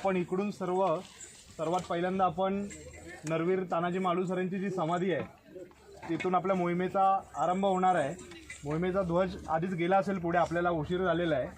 आपण इकडून सर्व सर्वात पहिल्यांदा आपण नरवीर तानाजी मालुसरांची जी समाधी आहे तिथून आपल्या मोहिमेचा आरंभ होणार आहे. मोहिमेचा ध्वज आधीच गेला असेल पुढे आपल्याला उशीर झालेला आहे.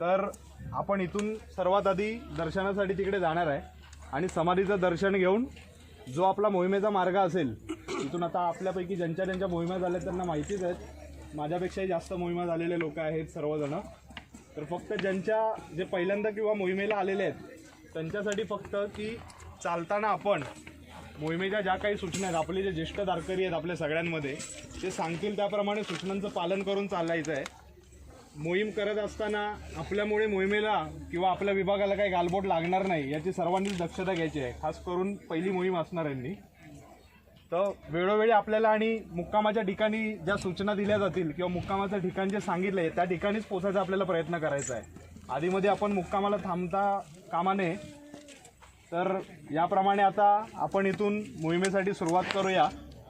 तर आपण इथून सर्वात आधी दर्शनासाठी तिकडे जाणार आहे आणि समाधीचं दर्शन घेऊन जो आपला मोहिमेचा मार्ग असेल तिथून आता आपल्यापैकी ज्यांच्या ज्यांच्या मोहिमा झाल्या त्यांना माहितीच आहेत. माझ्यापेक्षाही जास्त मोहिमा झालेले लोक आहेत सर्वजणं. तर फक्त ज्यांच्या जे पहिल्यांदा किंवा मोहिमेला आलेले आहेत त्यांच्यासाठी फक्त की चालताना आपण मोहिमेच्या ज्या काही सूचना आहेत आपले जे ज्येष्ठ दारकरी आहेत आपल्या सगळ्यांमध्ये ते सांगतील त्याप्रमाणे सूचनांचं पालन करून चालायचं आहे. मोहीम करत असताना आपल्यामुळे मोहिमेला किंवा आपल्या विभागाला काही गालबोट लागणार नाही याची सर्वांनीच दक्षता घ्यायची आहे. खास करून पहिली मोहीम असणार यांनी. तर वेळोवेळी आपल्याला आणि मुक्कामाच्या ठिकाणी ज्या सूचना दिल्या जातील किंवा मुक्कामाचं ठिकाण जे सांगितलं आहे त्या ठिकाणीच पोचायचा आपल्याला प्रयत्न करायचा आहे. आधीमध्ये आपण मुक्कामाला थांबता कामा नये. तर याप्रमाणे आता आपण इथून मोहिमेसाठी सुरुवात करूया.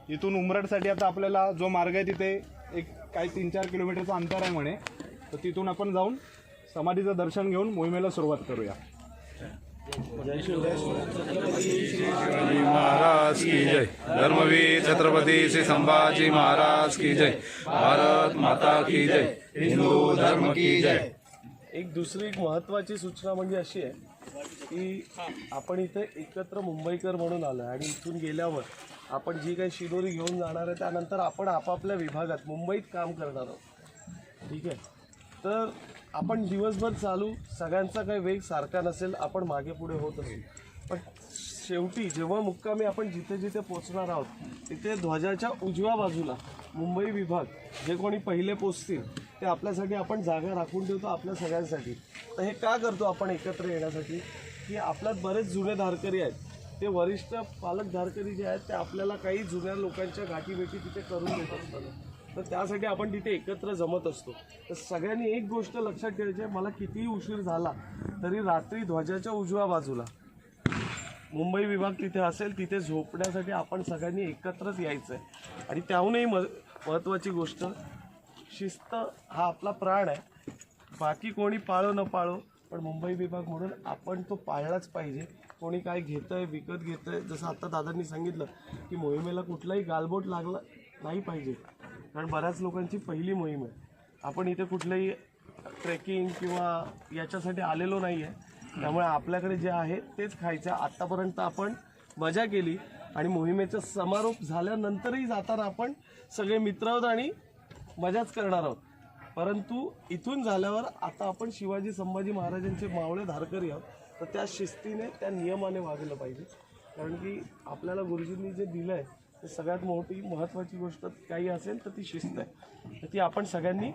इथून उमरडसाठी आता आपल्याला जो मार्ग आहे तिथे एक काही तीन चार किलोमीटरचं अंतर आहे म्हणे. तर तिथून आपण जाऊन समाधीचं दर्शन घेऊन मोहिमेला सुरुवात करूया. शिवाजी महाराज की जय। धर्मवीर छत्रपती श्री संभाजी महाराज की जय। भारत माता की जय। हिंदू धर्म की जय। एक दुसरी एक महत्त्वाची सूचना म्हणजे अशी आहे की आपण इथे एकत्र मुंबईकर म्हणून आलो आणि इथून गेल्यावर आपण जी काही शिदोरी घेऊन जाणार आहे त्यानंतर आपण आपापल्या विभागात मुंबईत काम करणार आहोत. ठीक आहे? तर आपण दिवसभर चालू सगळ्यांचा काही वेग सारखा नसेल आपण मागे पुढे होत असेल पण शेवटी जेव्हा मुक्कामी आपण जिथे जिथे पोचणार आहोत तिथे ध्वजाच्या उजव्या बाजूला मुंबई विभाग जे कोणी पहिले पोचतील ते आपल्यासाठी आपण जागा राखून ठेवतो आपल्या सगळ्यांसाठी. तर हे का करतो आपण एकत्र येण्यासाठी? की आपल्यात बरेच जुने धारकरी आहेत. ते वरिष्ठ पालक धारकरी जे आहेत ते आपल्याला काही जुन्या लोकांच्या गाठीभेटी तिथे करून देत असतात तर त्यासाठी आपण तिथे एकत्र जमत असतो. तर सगळ्यांनी एक गोष्ट लक्षात ठेवायची आहे मला कितीही उशीर झाला तरी रात्री ध्वजाच्या उजव्या बाजूला मुंबई विभाग तिथे असेल तिथे झोपण्यासाठी आपण सगळ्यांनी एकत्रच यायचं आहे आणि त्याहूनही म महत्त्वाची गोष्ट शिस्त हा आपला प्राण आहे. बाकी कोणी पाळो न पाळो पण मुंबई विभाग म्हणून आपण तो पाळलाच पाहिजे. कोणी काय घेतं आहे विकत घेतं आहे जसं आत्ता दादांनी सांगितलं की मोहिमेला कुठलाही गालबोट लागला नाही पाहिजे. कारण बऱ्याच लोकांची पहिली मोहीम आहे. आपण इथे कुठलंही ट्रेकिंग किंवा याच्यासाठी आलेलो नाही आहे त्यामुळे आपल्याकडे जे आहे तेच खायचं आत्तापर्यंत आपण मजा केली आणि मोहिमेचा समारोप झाल्यानंतरही जाताना आपण सगळे मित्र आहोत आणि मजाच करणार आहोत. परंतु इथून झाल्यावर आता आपण शिवाजी संभाजी महाराजांचे मावळे धारकरी आहोत. तर त्या शिस्तीने त्या नियमाने वागलं पाहिजे. कारण की आपल्याला गुरुजींनी जे दिलं आहे सगळ्यात मोठी महत्त्वाची गोष्ट काही असेल तर ती शिस्त आहे. तर ती आपण सगळ्यांनी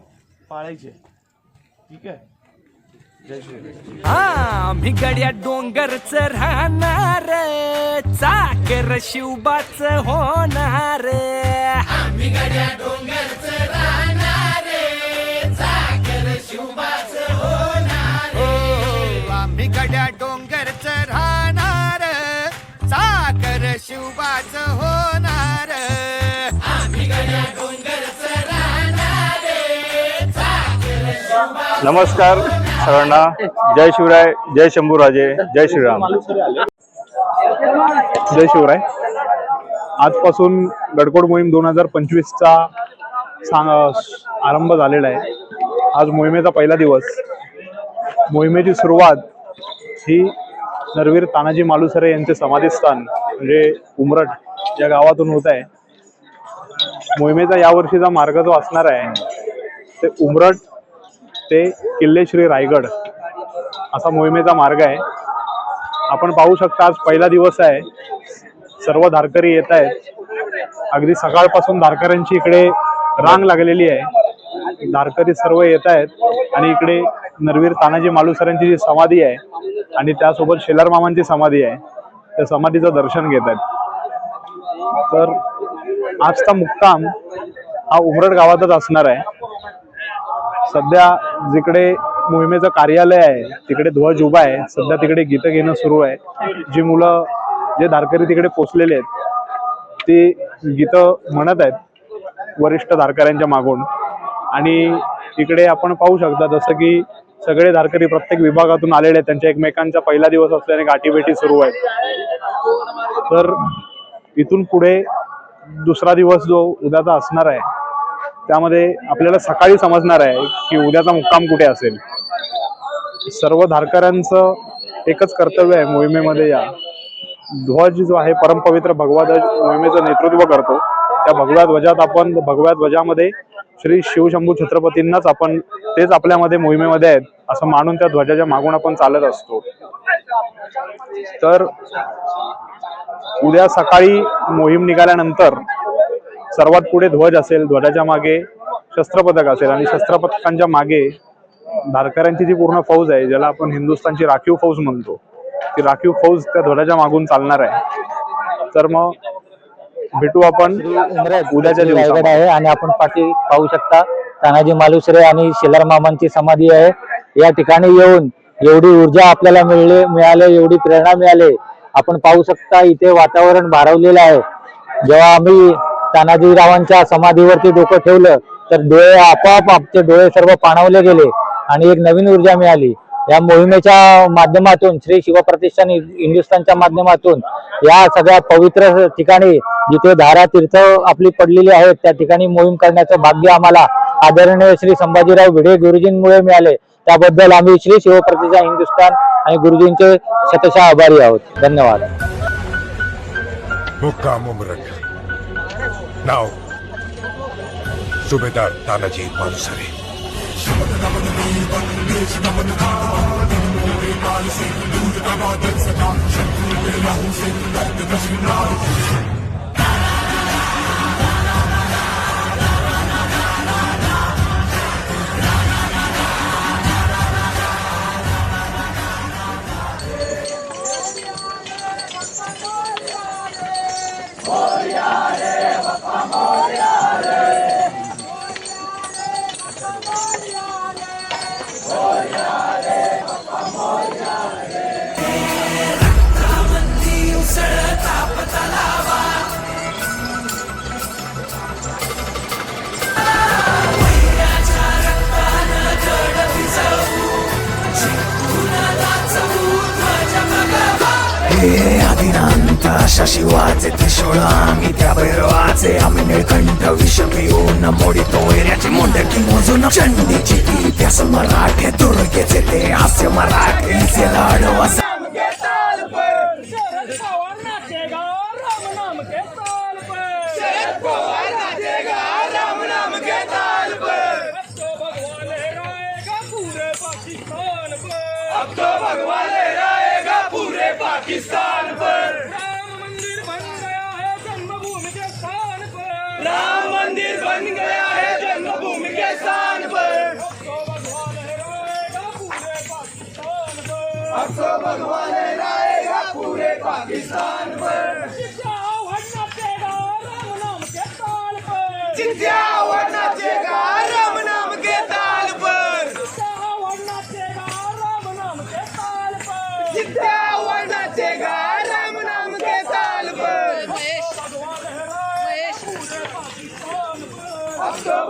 पाळायची आहे. ठीक आहे? जय श्री आम्ही गड्या डोंगरच राहणार चाकर शिवबाच होणार आम्ही गड्या डोंगरच राहणार चाकर शिवबाच होणार आम्ही गड्या डोंगरच राहणार चा शिवबाच होणार. नमस्कार सर्वांना. जय शिवराय जय शंभूराजे जय श्रीराम. जय शिवराय. आजपासून गडकोड मोहीम दोन हजार पंचवीसचा सांग आरंभ झालेला आहे. आज मोहिमेचा पहिला दिवस. मोहिमेची सुरुवात ही नरवीर तानाजी मालुसरे यांचे समाधीस्थान म्हणजे उमरट या गावातून होत आहे. मोहिमेचा यावर्षीचा मार्ग जो असणार आहे ते उमरट ते किल्ले श्री रायगड असा मोहिमेचा मार्ग आहे. आपण पाहू शकता आज पहिला दिवस आहे. सर्व धारकरी येत आहेत. अगदी सकाळपासून धारकऱ्यांची इकडे रांग लागलेली आहे. धारकरी सर्व येत आहेत आणि इकडे नरवीर तानाजी मालुसरांची जी समाधी आहे आणि त्यासोबत शेलार मामांची समाधी आहे. त्या समाधीचं दर्शन घेत आहेत. तर आजचा मुक्काम हा उमरड गावातच असणार आहे. सध्या जिकडे मोहिमेचं कार्यालय आहे तिकडे ध्वज उभा आहे सध्या तिकडे गीतं घेणं सुरू आहे. जी मुलं जे धारकरी तिकडे पोचलेले आहेत ती गीतं म्हणत आहेत वरिष्ठ धारकऱ्यांच्या मागून. आणि इकडे आपण पाहू शकता जसं की सगळे धारकरी प्रत्येक विभागातून आलेले आहेत. त्यांच्या एकमेकांचा पहिला दिवस असल्याने गाठीभेटी सुरू आहेत. तर इथून पुढे दुसरा दिवस जो उद्याचा असणार आहे त्यामध्ये आपल्याला सकाळी समजणार आहे की उद्याचा मुक्काम कुठे असेल. सर्व धारकऱ्यांचं एकच कर्तव्य आहे मोहिमेमध्ये या. ध्वज जो आहे परमपवित्र भगवा ध्वज मोहिमेचं नेतृत्व करतो. त्या भगव्या ध्वजात आपण भगव्या ध्वजामध्ये श्री शिवशंभू छत्रपतींनाच आपण तेच आपल्यामध्ये मोहिमेमध्ये आहेत असं मानून त्या ध्वजाच्या मागून आपण चालत असतो. तर उद्या सकाळी मोहीम निघाल्यानंतर सर्वात पुढे ध्वज असेल ध्वजाच्या मागे शस्त्रपदक असेल आणि शस्त्रपदकांच्या मागे धारकऱ्यांची जी पूर्ण फौज आहे ज्याला आपण हिंदुस्थानची राखीव फौज म्हणतो ती राखीव फौज त्या ध्वजाच्या मागून चालणार आहे. तर मग भेटू आपण उद्याच्या रायगड आहे आणि आपण पाठी पाहू शकता तानाजी मालुसरे आणि शेलार मामांची समाधी आहे. या ठिकाणी येऊन एवढी ऊर्जा आपल्याला मिळले मिळाले एवढी प्रेरणा मिळाली. आपण पाहू शकता इथे वातावरण भारावलेलं आहे. जेव्हा आम्ही तानाजीरावांच्या समाधीवरती डोकं ठेवलं तर डोळे आपोआप आपचे डोळे सर्व पाणावले गेले आणि एक नवीन ऊर्जा मिळाली. या मोहिमेच्या माध्यमातून श्री शिवप्रतिष्ठान हिंदुस्थानच्या माध्यमातून या सगळ्या पवित्र ठिकाणी जिथे धारा तीर्थ आपली पडलेली आहेत त्या ठिकाणी मोहीम करण्याचं भाग्य आम्हाला आदरणीय श्री संभाजीराव भिडे गुरुजींमुळे मिळाले. त्याबद्दल आम्ही श्री शिवप्रतिष्ठान हिंदुस्थान आणि गुरुजींचे शतशः आभारी आहोत. धन्यवाद. नाव सुभेदार तानाजी نمن Allahu मालुसरे हे आदिनांत अशा शिवाचे त्रिशूळ आम्ही त्या भैरवाचे आम्ही निळकंठ विष पिऊन मोडितो वैऱ्याची मुंडकी मोजून चंडीची ती त्यास मराठे दुर्गेचे ते हास्य मराठीचे लाडवा राम मंदिर बन गया है जन्मभूमि के स्थान पर. अब तो भगवान लहराएगा पूरे पाकिस्तान पर. जित्या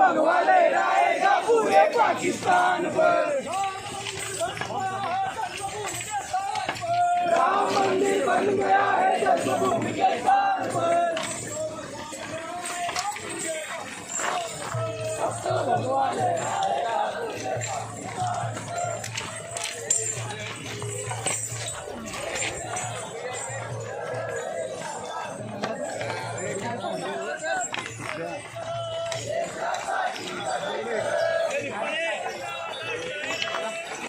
अब तो भगवान लहराएगा पूरे पाकिस्तान पर राम मंदिर बन गया है जन्मभूमि के स्थान पर अब तो भगवान लहराएगा